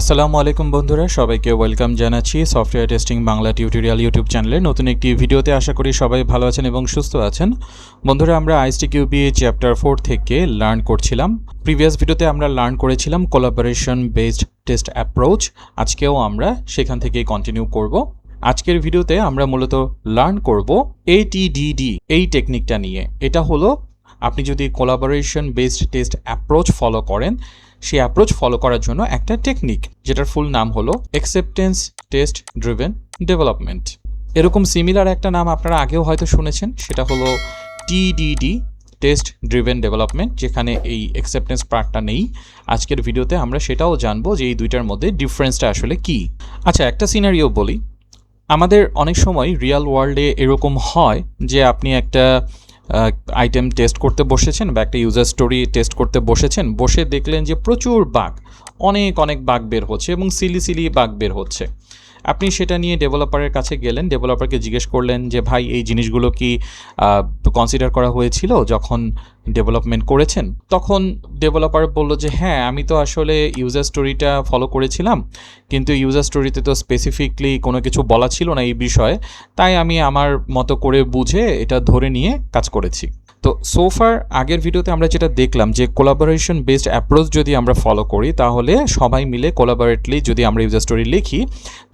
আসসালামু আলাইকুম বন্ধুরা, সবাইকে ওয়েলকাম জানাচ্ছি software testing Bangla tutorial YouTube চ্যানেলে। নতুন একটি ভিডিওতে আশা করি সবাই ভালো আছেন এবং সুস্থ আছেন। বন্ধুরা, আমরা আইসটি কিউবি চ্যাপ্টার ফোর থেকে লার্ন করছিলাম। প্রিভিয়াস ভিডিওতে আমরা লার্ন করেছিলাম কোলাবোরেশন বেসড টেস্ট অ্যাপ্রোচ আজকেও আমরা সেখান থেকেই কন্টিনিউ করব। আজকের ভিডিওতে আমরা মূলত লার্ন করব এটিডিডি এই টেকনিকটা নিয়ে। এটা হলো, আপনি যদি collaboration based test approach follow করেন সেই অ্যাপ্রোচ ফলো করার জন্য একটা টেকনিক যেটার ফুল নাম হলো অ্যাকসেপ্টেন্স টেস্ট ড্রিভেন ডেভেলপমেন্ট এরকম সিমিলার একটা নাম আপনারা আগেও হয়তো শুনেছেন, সেটা হলো টিডিডি টেস্ট ড্রিভেন ডেভেলপমেন্ট যেখানে এই অ্যাকসেপ্টেন্স পার্টটা নেই। আজকের ভিডিওতে আমরা সেটাও জানব যে এই দুইটার মধ্যে ডিফারেন্সটা আসলে কি। আচ্ছা একটা সিনারিও বলি। আমাদের অনেক সময় রিয়াল ওয়ার্ল্ডে এরকম হয় যে আপনি একটা আইটেম টেস্ট করতে বসেছেন বা একটা ইউজার স্টোরি টেস্ট করতে বসেছেন, বসে দেখলেন যে প্রচুর বাঘ অনেক অনেক বাঘ বের হচ্ছে এবং সিলি সিলি বাঘ বের হচ্ছে। আপনি সেটা নিয়ে ডেভেলপারের কাছে গেলেন ডেভেলপারকে জিজ্ঞেস করলেন যে, ভাই, এই জিনিসগুলো কি কনসিডার করা হয়েছিল? যখন ডেভেলপমেন্ট করেছেন, তখন ডেভেলপার বলল যে হ্যাঁ আমি তো আসলে ইউজার স্টোরিটা ফলো করেছিলাম, কিন্তু ইউজার স্টোরিতে তো স্পেসিফিকলি কোনো কিছু বলা ছিল না এই বিষয়ে, তাই আমি আমার মতো করে বুঝে এটা ধরে নিয়ে কাজ করেছি। তো সোফার আগের ভিডিওতে আমরা যেটা দেখলাম যে কোলাবোরেশন বেসড অ্যাপ্রোচ যদি আমরা ফলো করি, তাহলে সবাই মিলে কোলাবোরেটলি যদি আমরা ইউজার স্টোরি লিখি,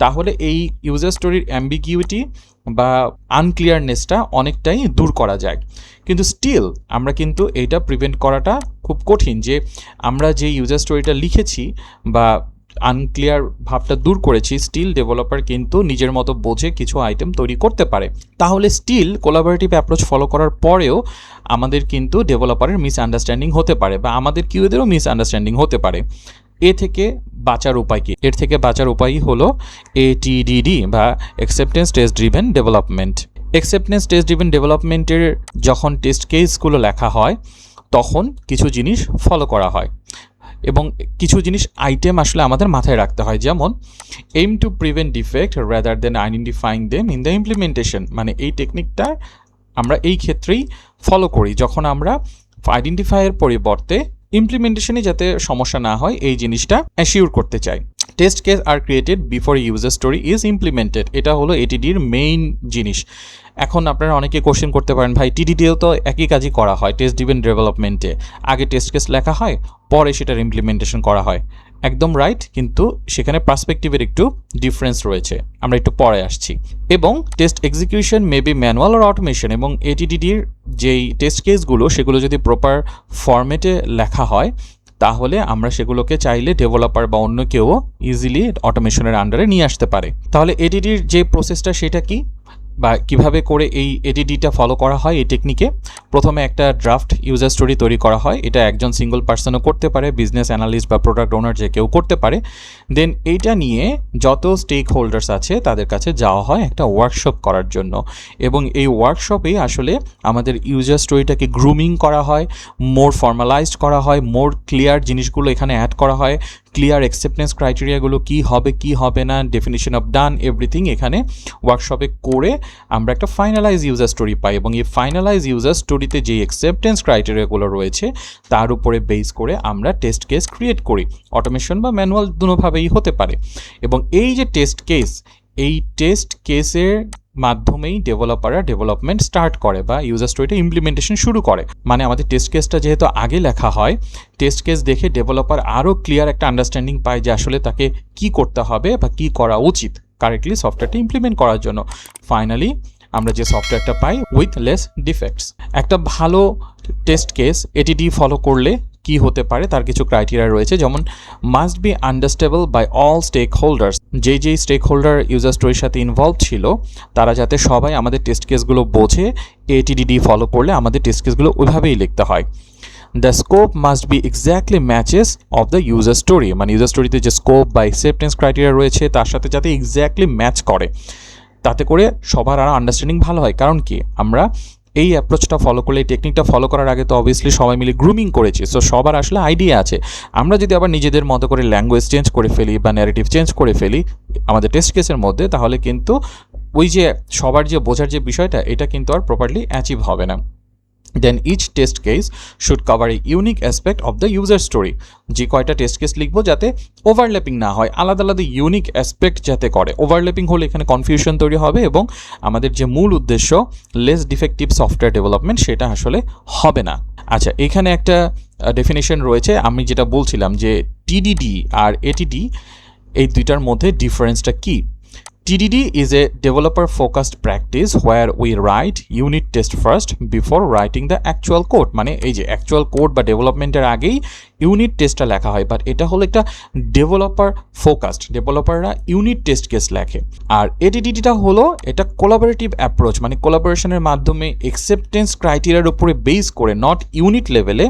তাহলে এই ইউজার স্টোরির অ্যাম্বিগিউটি বা আনক্লিয়ারনেসটা অনেকটাই দূর করা যায়। কিন্তু স্টিল আমরা কিন্তু এইটা প্রিভেন্ট করাটা খুব কঠিন যে আমরা যে ইউজার স্টোরিটা লিখেছি বা আনক্লিয়ার ভাবটা দূর করেছি স্টিল ডেভেলপার কিন্তু নিজের মতো বোঝে কিছু আইটেম তৈরি করতে পারে। তাহলে স্টিল কোলাবোরেটিভ অ্যাপ্রোচ ফলো করার পরেও আমাদের কিন্তু ডেভেলপারের মিসআন্ডারস্ট্যান্ডিং হতে পারে বা আমাদের কিউদেরও মিসআন্ডারস্ট্যান্ডিং হতে পারে। এ থেকে বাঁচার উপায় কি? এর থেকে বাঁচার উপায়ই হলো এটিডিডি বা acceptance test driven development acceptance test driven ডেভেলপমেন্টের যখন টেস্ট কেসগুলো লেখা হয়, তখন কিছু জিনিস ফলো করা হয়। এবং কিছু জিনিস আইটেম আসলে আমাদের মাথায় রাখতে হয়। যেমন aim to prevent defect rather than identifying them in the implementation মানে এই টেকনিকটা আমরা এই ক্ষেত্রেই ফলো করি। যখন আমরা আইডেন্টিফাইয়ের পরিবর্তে ইমপ্লিমেন্টেশনে যাতে সমস্যা না হয়, এই জিনিসটা অ্যাসিওর করতে চাই। Test case are created before user story is implemented এটা হলো এটিডির মেইন জিনিস। এখন আপনারা অনেকে কোশ্চেন করতে পারেন, ভাই টিডিডিও তো একই কাজই করা হয় টেস্ট ডিভেন ডেভেলপমেন্টে আগে টেস্ট কেস লেখা হয়, পরে সেটার ইমপ্লিমেন্টেশন করা হয়। একদম রাইট কিন্তু সেখানে পার্সপেক্টিভের একটু ডিফারেন্স রয়েছে। আমরা একটু পরে আসছি। এবং test execution may be manual or automation এবং এটিডিডির যেই টেস্ট কেসগুলো সেগুলো যদি প্রপার ফরম্যাটে লেখা হয়, তাহলে আমরা সেগুলোকে চাইলে ডেভেলপার বা অন্য কেউ ইজিলি অটোমেশনের আন্ডারে নিয়ে আসতে পারে। তাহলে এডিডির যে প্রসেসটা সেটা কি? বা কীভাবে করে এই এডিডিটা ফলো করা হয় এই টেকনিকে প্রথমে একটা ড্রাফট ইউজার স্টোরি তৈরি করা হয়। এটা একজন সিঙ্গল পার্সনও করতে পারে বিজনেস অ্যানালিস্ট বা প্রোডাক্ট ওনার যে কেউ করতে পারে। দেন এইটা নিয়ে যত স্টেক হোল্ডার্স আছে তাদের কাছে যাওয়া হয় একটা ওয়ার্কশপ করার জন্য। এবং এই ওয়ার্কশপে আসলে আমাদের ইউজার স্টোরিটাকে গ্রুমিং করা হয় মোর ফর্মালাইজড করা হয় মোর ক্লিয়ার জিনিসগুলো এখানে অ্যাড করা হয় ক্লিয়ার অ্যাকসেপ্টেন্স ক্রাইটেরিয়াগুলো কি হবে কি হবে না ডেফিনিশন অফ ডান এভরিথিং এখানে ওয়ার্কশপে করে আমরা একটা ফাইনালাইজ ইউজার স্টোরি পাই। এবং এই ফাইনালাইজ ইউজার স্টোরিতে যেই অ্যাকসেপ্টেন্স ক্রাইটেরিয়াগুলো রয়েছে, তার উপরে বেস করে আমরা টেস্ট কেস ক্রিয়েট করি। অটোমেশন বা ম্যানুয়াল দুভাবেই হতে পারে। এবং এই যে টেস্ট কেস এই টেস্ট কেসের মাধ্যমেই ডেভেলপাররা ডেভেলপমেন্ট স্টার্ট করে বা ইউজার স্টোরিটা ইমপ্লিমেন্টেশন শুরু করে। মানে আমাদের টেস্ট কেসটা যেহেতু আগে লেখা হয় টেস্ট কেস দেখে ডেভেলপার আরও ক্লিয়ার একটা আন্ডারস্ট্যান্ডিং পায় যে আসলে তাকে কি করতে হবে বা কি করা উচিত কারেক্টলি সফটওয়্যারটা ইমপ্লিমেন্ট করার জন্য। ফাইনালি আমরা যে সফটওয়্যারটা পাই উইথ লেস ডিফেক্টস একটা ভালো টেস্ট কেস এটিডি ফলো করলে কি হতে পারে তার কিছু ক্রাইটেরিয়া রয়েছে, যেমন must be understandable by all stakeholders যেই যেই স্টেক হোল্ডার ইউজার স্টোরির সাথে ইনভলভ ছিল, তারা যাতে সবাই আমাদের টেস্ট কেসগুলো বোঝে এটিডিডি ফলো করলে আমাদের টেস্ট কেসগুলো ওইভাবেই লিখতে হয়। The scope must be exactly matches of the user story মানে ইউজার স্টোরিতে যে স্কোপ বা অ্যাকসেপ্টেন্স ক্রাইটেরিয়া রয়েছে, তার সাথে যাতে এক্স্যাক্টলি ম্যাচ করে। তাতে করে সবার আরও আন্ডারস্ট্যান্ডিং ভালো হয়। কারণ কি? আমরা এই অ্যাপ্রোচটা ফলো করলে, এই টেকনিকটা ফলো করার আগে তো অবভিয়াসলি সবাই মিলে গ্রুমিং করেছি। সো সবার আসলে আইডিয়া আছে। আমরা যদি আবার নিজেদের মতো করে ল্যাঙ্গুয়েজ চেঞ্জ করে ফেলি বা ন্যারেটিভ চেঞ্জ করে ফেলি, আমাদের টেস্ট কেসের মধ্যে, তাহলে কিন্তু ওই যে সবার যে বোঝার যে বিষয়টা, এটা কিন্তু আর প্রপারলি অ্যাচিভ হবে না। Then each test case should cover a unique aspect of the user story যে কয়টা টেস্ট কেস লিখব যাতে ওভারল্যাপিং না হয়, আলাদা আলাদা ইউনিক অ্যাসপেক্ট যাতে করে। ওভারল্যাপিং হলে এখানে কনফিউশন তৈরি হবে এবং আমাদের যে মূল উদ্দেশ্য লেস ডিফেক্টিভ সফটওয়্যার ডেভেলপমেন্ট সেটা আসলে হবে না। আচ্ছা এখানে একটা ডেফিনেশন রয়েছে। আমি যেটা বলছিলাম যে টিডিডি আর এটিডি এই দুইটার মধ্যে ডিফারেন্সটা কী? TDD is a developer focused practice where we write unit test first before writing the actual code. মানে এই যে অ্যাকচুয়াল কোড বা ডেভেলপমেন্টের আগেই ইউনিট টেস্টটা লেখা হয় বাট এটা হলো একটা ডেভেলপার ফোকাসড ডেভেলপাররা ইউনিট টেস্ট কেস লেখে। আর এডিডিটা হলো এটা কোলাবোরেটিভ অ্যাপ্রোচ মানে কোলাবোরেশনের মাধ্যমে একসেপ্টেন্স ক্রাইটেরিয়ার উপরে বেস করে নট ইউনিট লেভেলে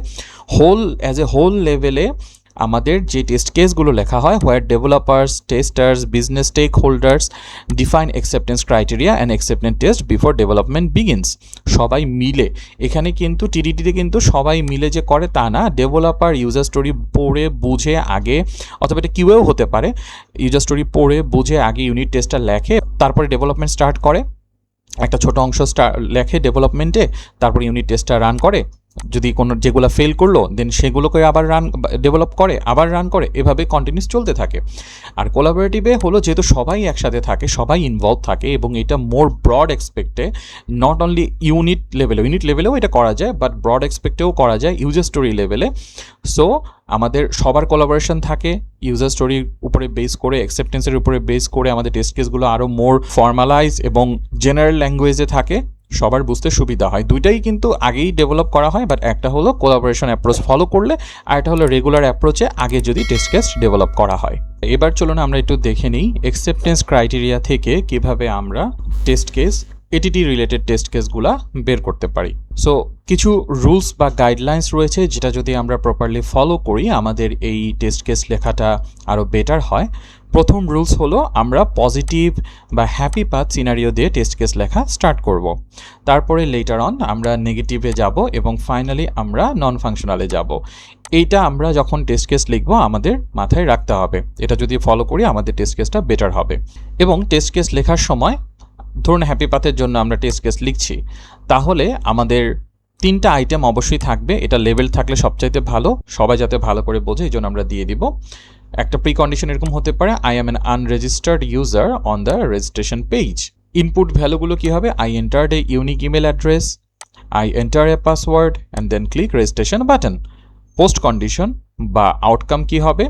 হোল অ্যাজ এ হোল লেভেলে আমাদের যে টেস্ট কেসগুলো লেখা হয় where developers testers business stakeholders define acceptance criteria and acceptance test before development begins সবাই মিলে। এখানে কিন্তু টিডিটিতে কিন্তু সবাই মিলে যে করে তা না। ডেভেলপার ইউজার স্টোরি পড়ে, বুঝে, আগে, অথবা এটা কিউএও হতে পারে। ইউজার স্টোরি পড়ে, বুঝে, আগে ইউনিট টেস্টটা লেখে, তারপরে ডেভেলপমেন্ট স্টার্ট করে। একটা ছোট অংশ লেখে ডেভেলপমেন্টে তারপর ইউনিট টেস্টটা রান করে। যদি কোনো যেগুলো ফেল করল দেন সেগুলোকে আবার রান ডেভেলপ করে, আবার রান করে, এভাবে কন্টিনিউস চলতে থাকে। আর কোলাবোরেটিভে হলো যেহেতু সবাই একসাথে থাকে, সবাই ইনভলভ থাকে, এবং এটা মোর ব্রড এক্সপেক্টে নট অনলি ইউনিট লেভেলে ইউনিট লেভেলেও এটা করা যায় বাট ব্রড এক্সপেক্টেও করা যায় ইউজার স্টোরি লেভেলে সো আমাদের সবার কোলাবোরেশন থাকে ইউজার স্টোরির উপরে বেস করে অ্যাকসেপ্টেন্সের উপরে বেস করে, আমাদের টেস্ট কেসগুলো আরও মোর ফর্মালাইজ এবং জেনারেল ল্যাঙ্গুয়েজে থাকে। সবার বুঝতে সুবিধা হয়। দুইটাই কিন্তু আগেই ডেভেলপ করা হয় বাট একটা হলো কোলাবোরেশন অ্যাপ্রোচ ফলো করলে, আর একটা হলো রেগুলার অ্যাপ্রোচে আগে যদি টেস্ট কেস ডেভেলপ করা হয়। এবার চলুন আমরা একটু দেখে নিই অ্যাকসেপ্টেন্স ক্রাইটেরিয়া থেকে কীভাবে আমরা test case ATDD related test কেসগুলা বের করতে পারি। সো কিছু রুলস বা গাইডলাইন্স রয়েছে যেটা যদি আমরা প্রপারলি ফলো করি, আমাদের এই টেস্ট কেস লেখাটা আরও বেটার হয়। প্রথম রুলস হলো, আমরা পজিটিভ বা হ্যাপি পাথ সিনারিও দিয়ে টেস্ট কেস লেখা স্টার্ট করব। তারপরে লেটার অন আমরা নেগেটিভে যাব এবং ফাইনালি আমরা নন ফাংশনালে যাব। এইটা আমরা যখন টেস্ট কেস লিখব, আমাদের মাথায় রাখতে হবে। এটা যদি ফলো করি, আমাদের টেস্ট কেসটা বেটার হবে। এবং টেস্ট কেস লেখার সময় ধরুন হ্যাপি পাথের জন্য আমরা টেস্ট কেস লিখছি, তাহলে আমাদের তিনটা আইটেম অবশ্যই থাকবে, এটা লেভেল থাকলে সবচাইতে ভালো, সবাই যাতে ভালো করে বোঝে, এই জন্য আমরা দিয়ে দিব। একটা প্রি কন্ডিশন এরকম হতে পারে I am an unregistered user on the registration page input ভ্যালুগুলো কী হবে? I entered a unique email address I enter a password and then click registration button post condition বা আউটকাম কি হবে?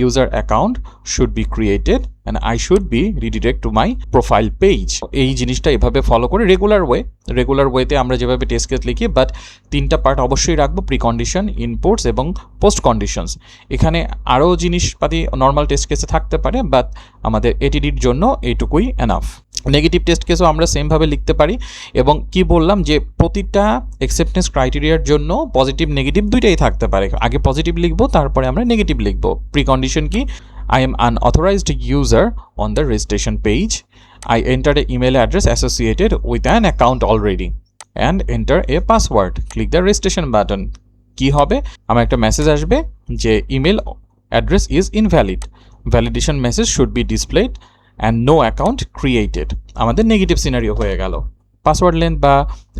User account should be created and I should be redirect to my profile page এই জিনিসটা এভাবে follow করে regular way regular ওয়েতে আমরা যেভাবে টেস্ট কেস লিখি বাট তিনটা পার্ট অবশ্যই রাখব প্রি কন্ডিশন ইনপুটস এবং পোস্ট কন্ডিশনস এখানে আরও জিনিসপাতি নর্মাল টেস্ট কেসে থাকতে পারে বাট আমাদের এটিডির জন্য এইটুকুই এনাফ নেগেটিভ টেস্ট কেসও আমরা সেমভাবে লিখতে পারি এবং কি বললাম যে প্রতিটা অ্যাকসেপ্টেন্স ক্রাইটেরিয়ার জন্য পজিটিভ নেগেটিভ দুইটাই থাকতে পারে। আগে পজিটিভ লিখব, তারপরে আমরা নেগেটিভ লিখব। প্রি কন্ডিশন কি? I am unauthorized user on the registration page I enter a email address associated with an account already and enter a password click the registration button কি হবে? আমার একটা মেসেজ আসবে যে email address is invalid validation message should be displayed and no account created আমাদের negative scenario হয়ে গেল। Password length বা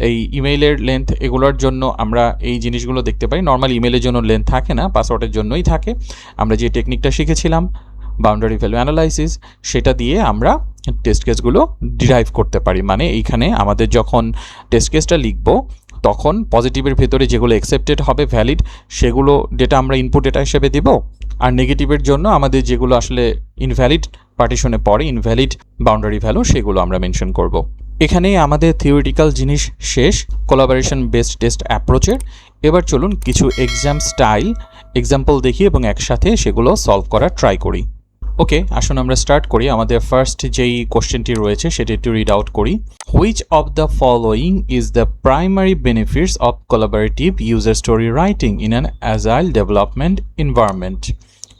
এই ইমেইলের লেন্থ এগুলোর জন্য আমরা এই জিনিসগুলো দেখতে পাই নর্মাল ইমেলের জন্য লেন্থ থাকে না পাসওয়ার্ডের জন্যই থাকে। আমরা যে টেকনিকটা শিখেছিলাম বাউন্ডারি ভ্যালু অ্যানালাইসিস সেটা দিয়ে আমরা টেস্ট কেসগুলো ডিরাইভ করতে পারি। মানে এইখানে আমাদের যখন টেস্ট কেসটা লিখব, তখন পজিটিভের ভেতরে যেগুলো অ্যাকসেপ্টেড হবে ভ্যালিড সেগুলো ডেটা আমরা ইনপুট ডেটা হিসেবে দেব। আর নেগেটিভের জন্য আমাদের যেগুলো আসলে ইনভ্যালিড পার্টিশনে পড়ে ইনভ্যালিড বাউন্ডারি ভ্যালু সেগুলো আমরা মেনশন করব। এখানেই আমাদের থিওরিটিক্যাল জিনিস শেষ কোলাবোরেশন বেসড টেস্ট অ্যাপ্রোচের এবার চলুন কিছু এক্সাম স্টাইল এক্সাম্পল দেখি এবং একসাথে সেগুলো সলভ করার ট্রাই করি। ওকে, আসুন আমরা স্টার্ট করি। আমাদের ফার্স্ট যেই কোশ্চেনটি রয়েছে, সেটি একটু রিড আউট করি। Which of the following is the primary benefits of collaborative user story writing in an agile development environment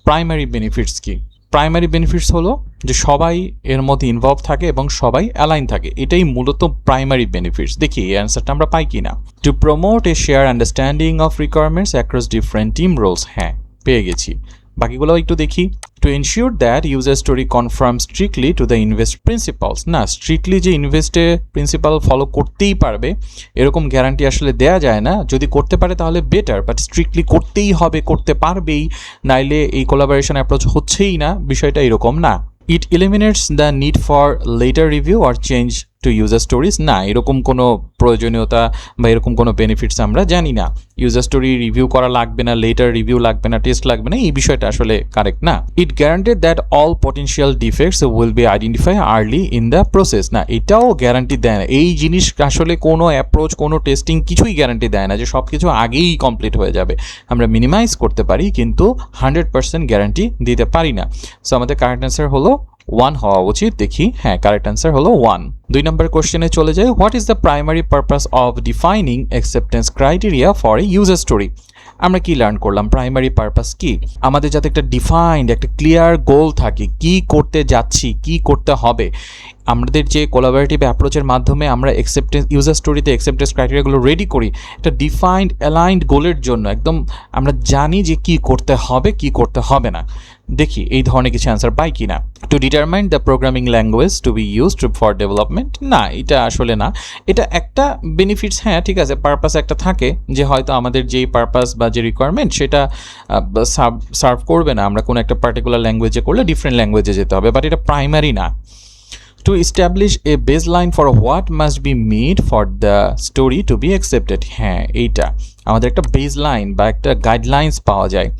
primary benefits কি? প্রাইমারি বেনিফিটস হলো যে সবাই এর মধ্যে ইনভলভ থাকে এবং সবাই অ্যালাইন থাকে। এটাই মূলত প্রাইমারি বেনিফিটস দেখি এই অ্যান্সারটা আমরা পাই কি না to promote a share understanding of requirements across different team roles হ্যাঁ পেয়ে গেছি। বাকিগুলো একটু দেখি। To ensure that user story confirm strictly to the INVEST principles না স্ট্রিক্টলি যে ইনভেস্টে প্রিন্সিপাল ফলো করতেই পারবে, এরকম গ্যারান্টি আসলে দেয়া যায় না। যদি করতে পারে তাহলে বেটার বাট স্ট্রিক্টলি করতেই হবে, করতে পারবেই, নাইলে এই কোলাবোরেশন অ্যাপ্রোচ হচ্ছেই না, বিষয়টা এরকম না। It eliminates the need for later review or change to user stories না, এরকম কোনো প্রয়োজনীয়তা বা এরকম কোনো বেনিফিটস আমরা জানি না। ইউজার স্টোরি রিভিউ করা লাগবে না লেটার রিভিউ লাগবে না টেস্ট লাগবে না, এই বিষয়টা আসলে কারেক্ট না। It guaranteed that all potential defects will be identify early in the process না, এটাও গ্যারান্টি দেয় না। এই জিনিস আসলে কোনো অ্যাপ্রোচ কোনো টেস্টিং কিছুই গ্যারান্টি দেয় না যে সব কিছু আগেই কমপ্লিট হয়ে যাবে। আমরা মিনিমাইজ করতে পারি, কিন্তু হান্ড্রেড পার্সেন্ট গ্যারান্টি দিতে পারি না। সো আমাদের কারেক্ট অ্যান্সার হলো ওয়ান হওয়া উচিত। দেখি হ্যাঁ কারেক্ট অ্যান্সার হলো ওয়ান দুই নম্বর কোশ্চেনে চলে যায় what is the primary purpose of defining acceptance criteria for a user story আমরা কি লার্ন করলাম? প্রাইমারি পারপাস কি? আমাদের যাতে একটা ডিফাইন্ড একটা ক্লিয়ার গোল থাকে। কি করতে যাচ্ছি? কি করতে হবে? আমাদের যে কোলাবোরেটিভ অ্যাপ্রোচের মাধ্যমে আমরা অ্যাকসেপ্টেন্স ইউজার স্টোরিতে অ্যাকসেপ্টেন্স ক্রাইটেরিয়াগুলো রেডি করি একটা ডিফাইন্ড অ্যালাইন্ড গোলের জন্য একদম আমরা জানি যে কি করতে হবে, কি করতে হবে না। দেখি এই ধরনের কিছু অ্যান্সার পাই কি না to determine the programming language to be used for development না, এটা আসলে না। এটা একটা বেনিফিটস হ্যাঁ ঠিক আছে পারপাস একটা থাকে যে হয়তো আমাদের যেই পারপাস বা যে রিকোয়ারমেন্ট সেটা সার্ভ করবে না। আমরা কোনো একটা পার্টিকুলার ল্যাঙ্গুয়েজে করলে ডিফারেন্ট ল্যাঙ্গুয়েজে যেতে হবে বাট এটা প্রাইমারি না। To establish a baseline for what must be made for the story to be accepted. হ্যাঁ এইটা। আমাদের একটা বেসলাইন বা একটা গাইডলাইন্স পাওয়া যায়।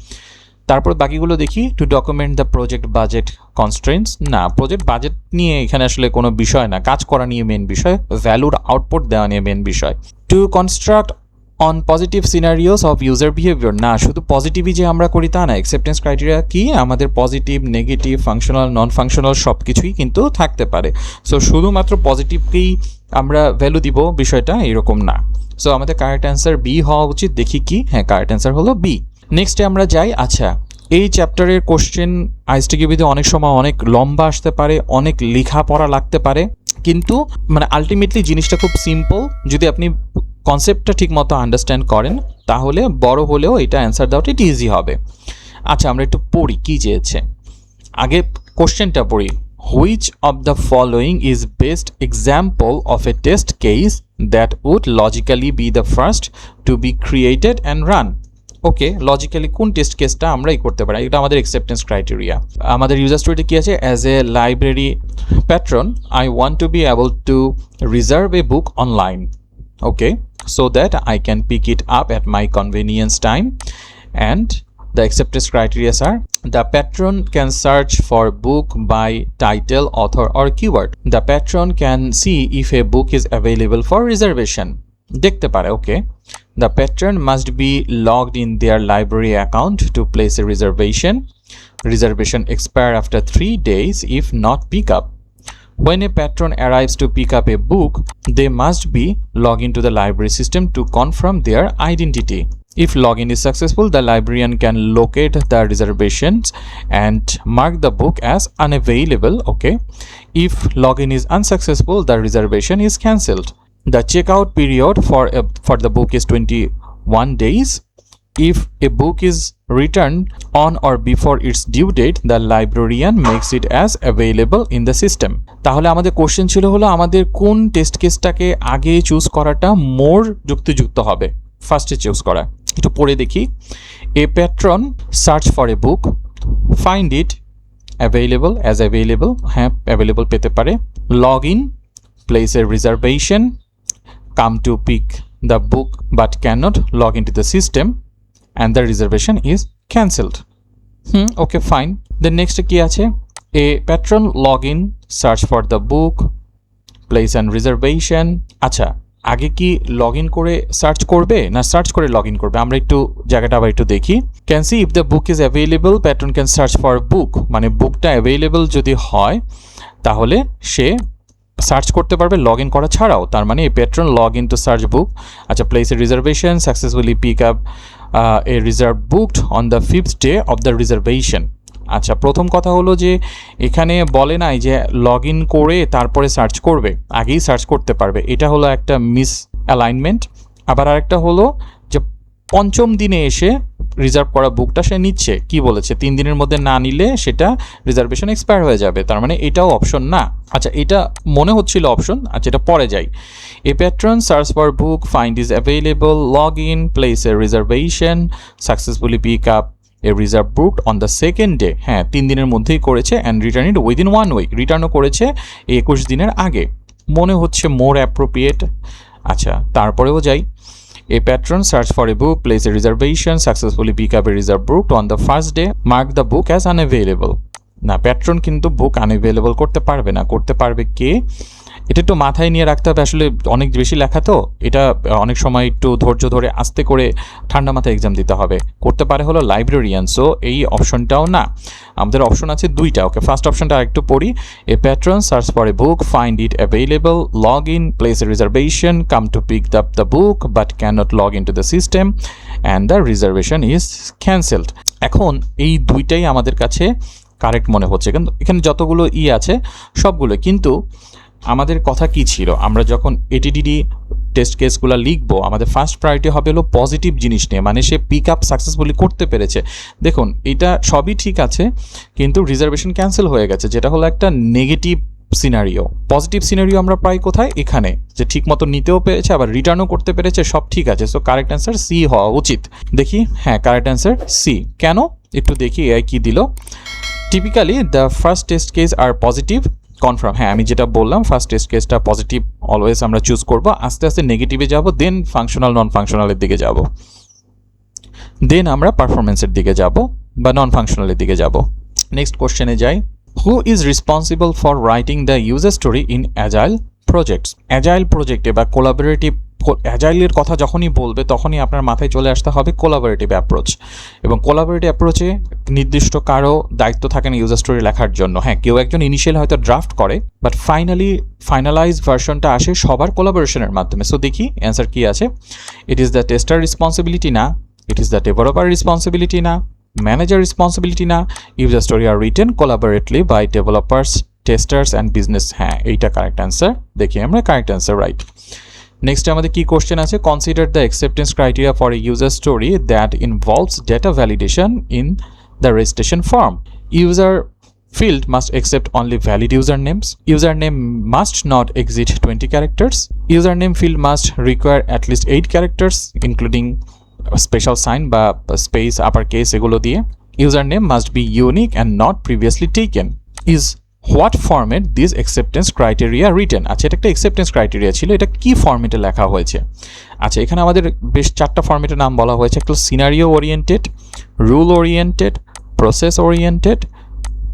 তারপর বাকিগুলো দেখি to document the project budget constraints না প্রজেক্ট বাজেট নিয়ে এখানে আসলে কোনো বিষয় না। কাজ করা নিয়ে মেন বিষয় ভ্যালুর আউটপুট দেওয়া নিয়ে মেন বিষয়। To construct on positive scenarios of user behaviour না, শুধু পজিটিভই যে আমরা করি তা না অ্যাকসেপ্টেন্স ক্রাইটেরিয়া কি, আমাদের positive negative functional non functional সব কিছুই কিন্তু থাকতে পারে। সো শুধুমাত্র পজিটিভকেই আমরা ভ্যালু দিব বিষয়টা এরকম না। সো আমাদের কারেক্ট অ্যান্সার বি হওয়া উচিত, দেখি কি। হ্যাঁ কারেক্ট অ্যান্সার হলো বি নেক্সটে আমরা যাই আচ্ছা এই চ্যাপ্টারের কোশ্চেন আইসটিকিউবিতে অনেক সময় অনেক লম্বা আসতে পারে, অনেক লেখা পড়া লাগতে পারে, কিন্তু মানে আলটিমেটলি জিনিসটা খুব সিম্পল যদি আপনি কনসেপ্টটা ঠিক মতো আন্ডারস্ট্যান্ড করেন, তাহলে বড় হলেও এটা অ্যান্সার দেওয়াটা একটু ইজি হবে। আচ্ছা আমরা একটু পড়ি, কী চেয়েছে? আগে কোশ্চেনটা পড়ি। Which of the following is best example of a test case that would logically be the first to be created and run okay logically কোন টেস্ট কেসটা আমরাই করতে পারি? এটা আমাদের অ্যাকসেপ্টেন্স ক্রাইটেরিয়া আমাদের ইউজার স্টোরিতে কী আছে? As a library patron I want to be able to reserve a book online okay so that i can pick it up at my convenience time and the acceptance criteria are the patron can search for book by title author or keyword the patron can see if a book is available for reservation দেখতে পারে ওকে the patron must be logged in their library account to place a reservation reservation expire after 3 days if not pick up when a patron arrives to pick up a book, they must be logged into the library system to confirm their identity. If login is successful, the librarian can locate the reservations and mark the book as unavailable. Okay. If login is unsuccessful, the reservation is cancelled. The checkout period for a, for the book is 21 days. If a book is returned on or before its due date, the librarian makes it as available in the system. তাহলে আমাদের question ছিল হলো আমাদের কোন test কেসটাকে আগে choose করাটা মোর যুক্তিযুক্ত হবে? ফার্স্টে চুজ করা। একটু পড়ে দেখি। A patron search for a book find it available as available হ্যাঁ অ্যাভেলেবল পেতে পারে। Log in place a reservation come to pick the book but cannot log into the system and the reservation is cancelled. Hmm okay, fine. The next কি আছে, a patron login, search for the book, place and reservation. আচ্ছা আগে কি log in করে search করবে না search করে log in করবে? আমরা একটু জায়গাটা আবার একটু দেখি। Can see if the book is available patron can search for book মানে বুকটা অ্যাভেলেবল যদি হয়, তাহলে সে সার্চ করতে পারবে লগ ইন করা ছাড়াও। তার মানে এই patron log in to search book আচ্ছা place a reservation successfully pick up a reserve booked on the fifth day of the reservation আচ্ছা প্রথম কথা হলো যে এখানে বলে নাই যে লগ ইন করে তারপরে সার্চ করবে, আগেই সার্চ করতে পারবে। এটা হলো একটা মিস অ্যালাইনমেন্ট আবার আরেকটা হলো যে পঞ্চম দিনে এসে রিজার্ভ করা বুকটা সে নিচ্ছে। কি বলেছে? তিন দিনের মধ্যে না নিলে সেটা রিজার্ভেশন এক্সপায়ার হয়ে যাবে। তার মানে এটাও অপশন না। আচ্ছা এটা মনে হচ্ছিল অপশন আচ্ছা এটা পরে যাই। A patron search for book find is available log in place a reservation successfully pick up a reserve book on the second day হ্যাঁ তিন দিনের মধ্যেই করেছে and return it within one week রিটার্নও করেছে একুশ দিনের আগে। মনে হচ্ছে মোর অ্যাপ্রোপ্রিয়েট আচ্ছা তারপরেও যাই। A patron search for a book, place a reservation, successfully pick up a reserve book on the first day, mark the book as unavailable. না প্যাট্রন কিন্তু বুক আনএভেলেবল করতে পারবে না করতে পারবে কে এটা একটু মাথায় নিয়ে রাখতে হবে, আসলে অনেক বেশি লেখা তো, এটা অনেক সময় একটু ধৈর্য ধরে আস্তে করে ঠান্ডা মাথায় এক্সাম দিতে হবে। করতে পারে হলো লাইব্রেরিয়ান সো এই অপশনটাও না। আমাদের অপশন আছে দুইটা ওকে ফার্স্ট অপশনটা আরেকটু পড়ি। A patron search for a book find it available log in place a reservation come to pick up the book but can not log in to the system and the reservation is cancelled এখন এই দুইটাই আমাদের কাছে correct মনে হচ্ছে, কিন্তু এখানে যতগুলো ই আছে, সবগুলো, কিন্তু আমাদের কথা কি ছিল? আমরা যখন এটিডিডি টেস্ট কেসগুলো লিখব, আমাদের ফার্স্ট প্রায়োরিটি হবে হলো পজিটিভ জিনিস নিয়ে মানে সে পিক আপ সাকসেসফুলি করতে পেরেছে। দেখুন, এটা সবই ঠিক আছে, কিন্তু রিজার্ভেশন ক্যান্সেল হয়ে গেছে, যেটা হলো একটা নেগেটিভ সিনারিও পজিটিভ সিনারিও আমরা পাই কোথায়? এখানে, যে ঠিক মতো নিতেও পেরেছে, আবার রিটার্নও করতে পেরেছে, সব ঠিক আছে। সো কারেক্ট অ্যান্সার সি হওয়া উচিত। দেখি হ্যাঁ কারেক্ট অ্যান্সার সি কেন? একটু দেখি এআই কি দিল। Typically the first test case are positive confirm হ্যাঁ আমি যেটা বললাম ফার্স্ট টেস্ট কেসটা পজিটিভ অলওয়েজ আমরা চুজ করব। আস্তে আস্তে নেগেটিভে যাব দেন ফাংশনাল নন ফাংশনালের দিকে যাব। দেন আমরা পারফরমেন্সের দিকে যাব বা নন ফাংশনালের দিকে যাব। নেক্সট কোশ্চেনে যাই। Who is responsible for writing the user story in agile projects agile প্রজেক্টে বা কোলাবোরেটিভ অ্যাজাইলের কথা যখনই বলবে, তখনই আপনার মাথায় চলে আসতে হবে কোলাবোরেটিভ অ্যাপ্রোচ এবং কোলাবোরেটিভ অ্যাপ্রোচে নির্দিষ্ট কারও দায়িত্ব থাকে না ইউজার স্টোরি লেখার জন্য। হ্যাঁ কেউ একজন ইনিশিয়াল হয়তো ড্রাফট করে বাট ফাইনালি ফাইনালাইজ ভার্সনটা আসে সবার কোলাবোরেশনের মাধ্যমে। সো দেখি অ্যান্সার কী আছে? It is the tester responsibility না it is the developer responsibility না ম্যানেজার রেসপন্সিবিলিটি না user story are written collaboratively by developers testers and business হ্যাঁ এইটা কারেক্ট অ্যান্সার দেখি আমরা কারেক্ট অ্যান্সার রাইট নেক্সট আমাদের কি কোশ্চেন আছে? Consider the acceptance criteria for a user story that involves data validation in the registration form user field must accept only valid user names user name must not exceed twenty characters user name field must require at least eight characters including special sign বা space upper case এগুলো দিয়ে। User name must be unique and not previously taken is what format this acceptance criteria written আচ্ছা এটা একটা acceptance criteria ছিল। এটা কি ফর্মেটে লেখা হয়েছে? আচ্ছা এখানে আমাদের বেশ চারটা ফর্মেটের নাম বলা হয়েছে। একটা scenario oriented rule oriented process oriented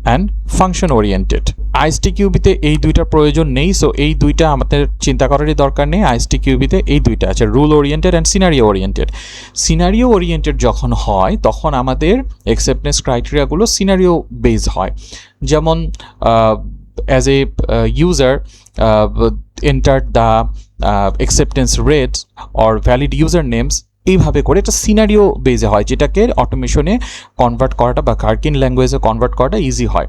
and function oriented IST কিউবিতে এই দুইটার প্রয়োজন নেই সো এই দুইটা আমাদের চিন্তা করারই দরকার নেই। আইএসটি কিউবিতে এই দুইটা আছে rule oriented and scenario oriented scenario oriented যখন হয়, তখন আমাদের অ্যাকসেপ্টেন্স ক্রাইটেরিয়াগুলো সিনারিও বেস হয়। যেমন as a user enter the acceptance rate or valid user names এইভাবে করে একটা সিনারিও বেজে হয়, যেটাকে অটোমেশনে কনভার্ট করাটা বা কার্কিন ল্যাঙ্গুয়েজে কনভার্ট করাটা ইজি হয়।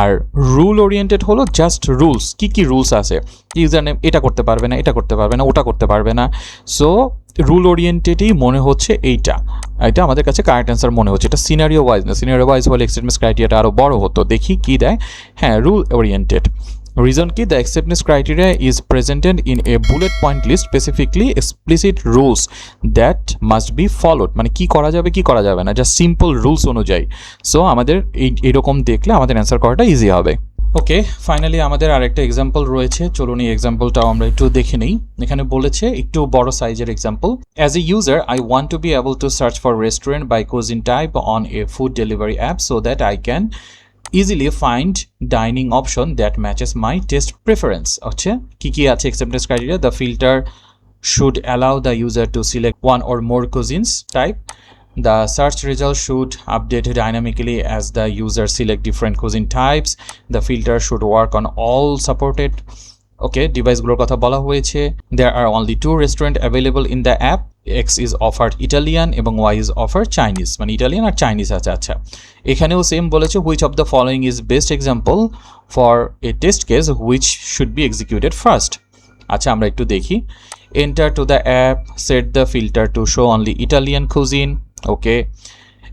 আর রুল ওরিয়েন্টেড হলো জাস্ট রুলস কী কী রুলস আছে? ইউজার নেম এটা করতে পারবে না, এটা করতে পারবে না, ওটা করতে পারবে না। সো রুল ওরিয়েন্টেডই মনে হচ্ছে এইটা। এটা আমাদের কাছে কারেক্ট অ্যান্সার মনে হচ্ছে। এটা সিনারিও ওয়াইজ না সিনারিও ওয়াইজ হলে এক্সটেন্স ক্রাইটেরিয়াটা আরও বড় হতো। দেখি কী দেয়। হ্যাঁ rule oriented Reason key the acceptance criteria is presented in a bullet point list, specifically explicit rules that must be followed. মানে কি করা যাবে, কি করা যাবে না জাস্ট সিম্পল রুলস অনুযায়ী। সো আমাদের এই, এরকম দেখলে আমাদের অ্যান্সার করাটা ইজি হবে। ওকে ফাইনালি আমাদের আরেকটা এক্সাম্পল রয়েছে। চলুন এই এক্সাম্পলটাও আমরা একটু দেখে নিই। এখানে বলেছে একটু বড় সাইজের example as a user I want to be able to search for restaurant by cuisine type on a food delivery app so that I can easily find dining option that matches my taste preference হচ্ছে কি কি আছে acceptance criteria the filter should allow the user to select one or more cuisines type the search result should update dynamically as the user select different cuisine types the filter should work on all supported ওকে ডিভাইসগুলোর কথা বলা হয়েছে। There are only two restaurant available in the app X is offer Italian এবং Y is offer Chinese মানে Italian আর Chinese আছে আচ্ছা। এখানেও same বলেছে which of the following is best example for a test case which should be executed first আচ্ছা আমরা একটু দেখি। Enter to the app set the filter to show only Italian cuisine okay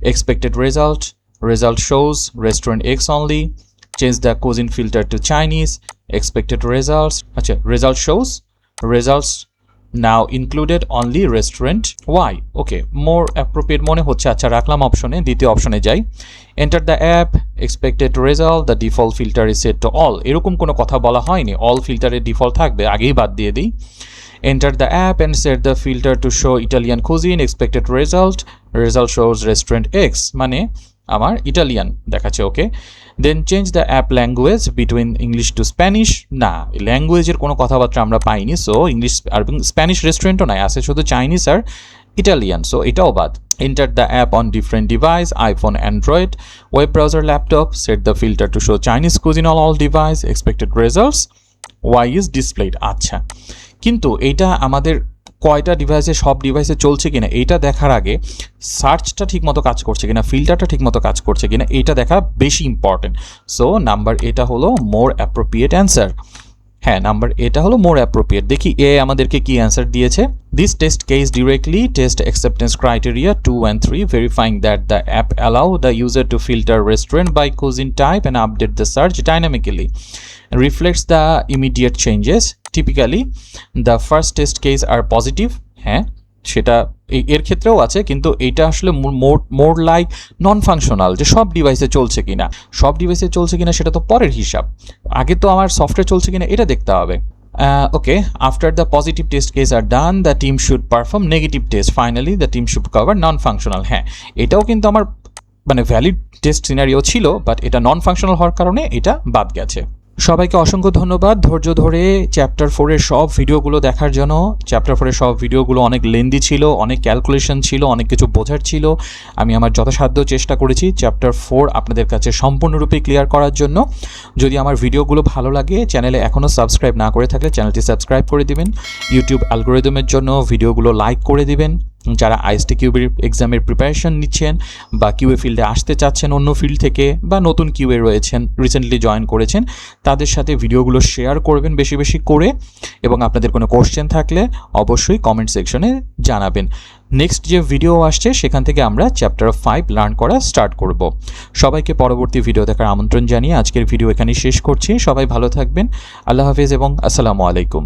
expected result result shows restaurant X only change the cuisine filter to chinese expected results acha result shows results now included only restaurant y okay more appropriate মনে হচ্ছে আচ্ছা রাখলাম অপশনে দ্বিতীয় অপশনে যাই enter the app expected result the default filter is set to all এরকম কোনো কথা বলা হয়নি অল ফিল্টারের ডিফল্ট থাকবে আগেই বাদ দিয়ে দিই enter the app and set the filter to show Italian cuisine expected result result shows restaurant X মানে আমার ইটালিয়ান দেখাচ্ছে okay then change the app language between English to Spanish না ল্যাঙ্গুয়েজের কোনো কথাবার্তা আমরা পাইনি সো ইংলিশ আর স্প্যানিশ রেস্টুরেন্টও নাই, আছে শুধু চাইনিজ আর ইটালিয়ান সো এটাও বাদ। Enter the app on different device iPhone Android web browser laptop set the filter to show Chinese cuisine all all device expected results why is displayed আচ্ছা। কিন্তু এইটা আমাদের কয়টা ডিভাইসে সব ডিভাইসে চলছে কিনা, এইটা দেখার আগে সার্চটা ঠিকমতো কাজ করছে কিনা ফিল্টারটা ঠিকমতো কাজ করছে কিনা, এইটা দেখা বেশি ইম্পর্টেন্ট সো নাম্বার এটা হলো মোর অ্যাপ্রোপ্রিয়েট অ্যান্সার হ্যাঁ নাম্বার এটা হলো মোর অ্যাপ্রোপ্রিয়েট দেখি এ আমাদেরকে কি অ্যান্সার দিয়েছে? This test case directly test acceptance criteria two and three verifying that the app allow the user to filter restaurant by cuisine type and update the search dynamically. Reflects the immediate changes. Typically, the first test case are positive হ্যাঁ সেটা এর ক্ষেত্রেও আছে, কিন্তু এটা আসলে more like non functional যে সব ডিভাইসে চলছে কিনা। সব ডিভাইসে চলছে কিনা সেটা তো পরের হিসাব। আগে তো আমার সফটওয়্যার চলছে কিনা এটা দেখতে হবে। Okay after the positive test case are done the team should perform negative test finally the team should cover non functional হ্যাঁ। এটাও কিন্তু আমার মানে ভ্যালিড টেস্ট সিনারিও ছিল বাট এটা নন ফাংশনাল হওয়ার কারণে এটা বাদ গেছে। সবাইকে অসংখ্য ধন্যবাদ। ধৈর্য ধরে চ্যাপ্টার ফোরের সব ভিডিওগুলো দেখার জন্য। চ্যাপ্টার ফোরের সব ভিডিওগুলো অনেক লেন্দি ছিল, অনেক ক্যালকুলেশন ছিল, অনেক কিছু বোঝার ছিল। আমি আমার যথাসাধ্য চেষ্টা করেছি চ্যাপ্টার ফোর আপনাদের কাছে সম্পূর্ণরূপে ক্লিয়ার করার জন্য। যদি আমার ভিডিওগুলো ভালো লাগে চ্যানেলে এখনও সাবস্ক্রাইব না করে থাকলে চ্যানেলটি সাবস্ক্রাইব করে দিবেন। ইউটিউব অ্যালগোরিদমের জন্য ভিডিওগুলো লাইক করে দিবেন। যারা আইএসটি কিউবের এক্সামের প্রিপারেশন নিচ্ছেন বা কিউএ ফিল্ডে আসতে চাচ্ছেন অন্য ফিল্ড থেকে বা নতুন কিউএ রয়েছেন রিসেন্টলি জয়েন করেছেন, তাদের সাথে ভিডিওগুলো শেয়ার করবেন বেশি বেশি করে এবং আপনাদের কোনো কোশ্চেন থাকলে অবশ্যই কমেন্ট সেকশনে জানাবেন। নেক্সট যে ভিডিও আসছে, সেখান থেকে আমরা চ্যাপ্টার ফাইভ লার্ন করা স্টার্ট করব। সবাইকে পরবর্তী ভিডিও দেখার আমন্ত্রণ জানিয়ে আজকের ভিডিও এখানেই শেষ করছি। সবাই ভালো থাকবেন। আল্লাহ হাফেজ এবং আসসালামু আলাইকুম।